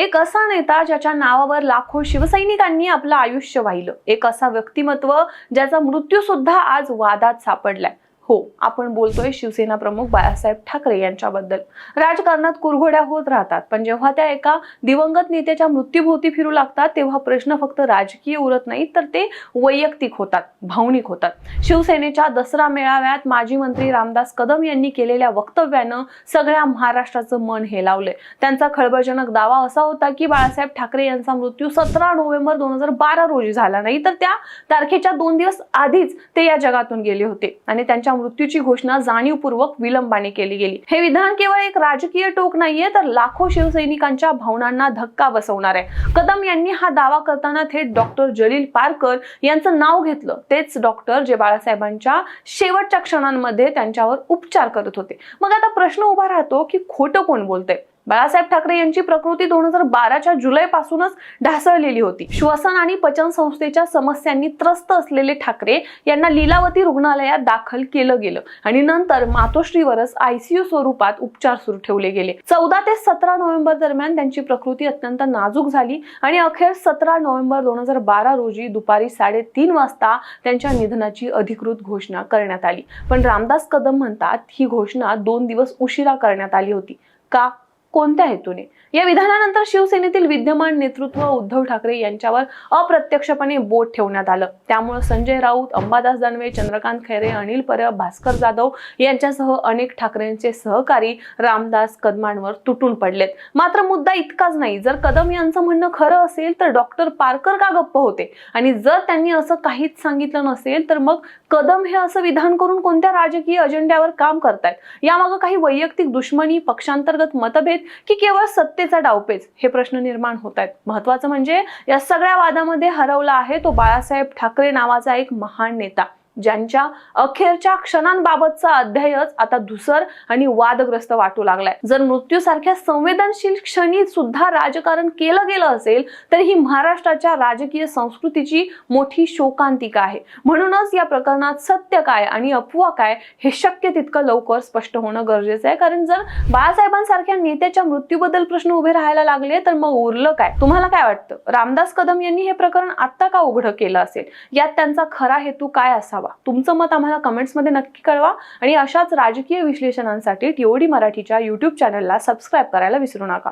एक असा नेता ज्याच्या नावावर लाखो शिवसैनिकांनी आपलं आयुष्य वाहिलं. एक असा व्यक्तिमत्व ज्याचा मृत्यू सुद्धा आज वादात सापडलाय. हो आपण बोलतोय शिवसेना प्रमुख बाळासाहेब ठाकरे यांच्याबद्दल. राजकारणात कुरघोड्या होत राहतात पण जेव्हा त्या एका दिवंगत नेत्याच्या मृत्यूभोवती फिरू लागतात तेव्हा प्रश्न फक्त राजकीय उरत नाही तर ते वैयक्तिक होतात भावनिक होतात. शिवसेनेच्या दसरा मेळाव्यात माजी मंत्री रामदास कदम यांनी केलेल्या वक्तव्यानं सगळ्या महाराष्ट्राचं मन हेलावलंय. त्यांचा खळबळजनक दावा असा होता की बाळासाहेब ठाकरे यांचा मृत्यू सतरा नोव्हेंबर दोन हजार बारा रोजी झाला नाही तर त्या तारखेच्या दोन दिवस आधीच ते या जगातून गेले होते आणि त्यांच्या मृत्यूची घोषणा जाणीवपूर्वक विलंबाने केली गेली. हे विधान केवळ एक राजकीय टोक नाहीये तर लाखो शिवसैनिकांच्या भावनांना धक्का बसवणार आहे. कदम यांनी हा दावा करताना थेट डॉक्टर जलील पारकर यांचं नाव घेतलं. तेच डॉक्टर जे बाळासाहेबांच्या शेवटच्या क्षणांमध्ये त्यांच्यावर उपचार करत होते. मग आता प्रश्न उभा राहतो की खोटं कोण बोलतंय? बाळासाहेब ठाकरे यांची प्रकृती दोन हजार बाराच्या जुलै पासूनच ढासळलेली होती. श्वसन आणि पचन संस्थेच्या समस्यांनी त्रस्त असलेले ठाकरे यांना लीलावती रुग्णालयात दाखल केलं गेलं आणि नंतर मातोश्रीवरच आयसीयू स्वरूपात उपचार सुरू ठेवले गेले. चौदा ते सतरा नोव्हेंबर दरम्यान त्यांची प्रकृती अत्यंत नाजूक झाली आणि अखेर सतरा नोव्हेंबर दोन हजार बारा रोजी दुपारी साडेतीन वाजता त्यांच्या निधनाची अधिकृत घोषणा करण्यात आली. पण रामदास कदम म्हणतात ही घोषणा दोन दिवस उशिरा करण्यात आली होती. का? कोणत्या हेतूने? या विधानानंतर शिवसेनेतील विद्यमान नेतृत्व उद्धव ठाकरे यांच्यावर अप्रत्यक्षपणे बोट ठेवण्यात आलं. त्यामुळे संजय राऊत अंबादास दानवे चंद्रकांत खैरे अनिल परब भास्कर जाधव यांच्यासह अनेक ठाकरेंचे सहकारी रामदास कदमांवर तुटून पडलेत. मात्र मुद्दा इतकाच नाही. जर कदम यांचं म्हणणं खरं असेल तर डॉक्टर पारकर का गप्प होते? आणि जर त्यांनी असं काहीच सांगितलं नसेल तर मग कदम हे असं विधान करून कोणत्या राजकीय अजेंड्यावर काम करतायत? यामागं काही वैयक्तिक दुश्मनी पक्षांतर्गत मतभेद की केवळ सत्तेचा डावपेच हे प्रश्न निर्माण होत आहेत. महत्वाचं म्हणजे या सगळ्या वादामध्ये हरवला आहे तो बाळासाहेब ठाकरे नावाचा एक महान नेता. ज्यांच्या अखेरच्या क्षणांबाबतचा अध्यायच आता धुसर आणि वादग्रस्त वाटू लागलाय. जर मृत्यूसारख्या संवेदनशील क्षणी सुद्धा राजकारण केलं गेलं असेल तर ही महाराष्ट्राच्या राजकीय संस्कृतीची मोठी शोकांतिका आहे. म्हणूनच या प्रकरणात सत्य काय आणि अफवा काय हे शक्य तितकं लवकर स्पष्ट होणं गरजेचं आहे. कारण जर बाळासाहेबांसारख्या नेत्याच्या मृत्यूबद्दल प्रश्न उभे राहायला लागले तर मग उरलं काय? तुम्हाला काय वाटतं? रामदास कदम यांनी हे प्रकरण आत्ता का उघडं केलं असेल? यात त्यांचा खरा हेतू काय असावा? तुमचं मत आम्हाला कमेंट्समध्ये नक्की कळवा आणि अशाच राजकीय विश्लेषणांसाठी टीओडी मराठीच्या युट्यूब चॅनलला सबस्क्राईब करायला विसरू नका.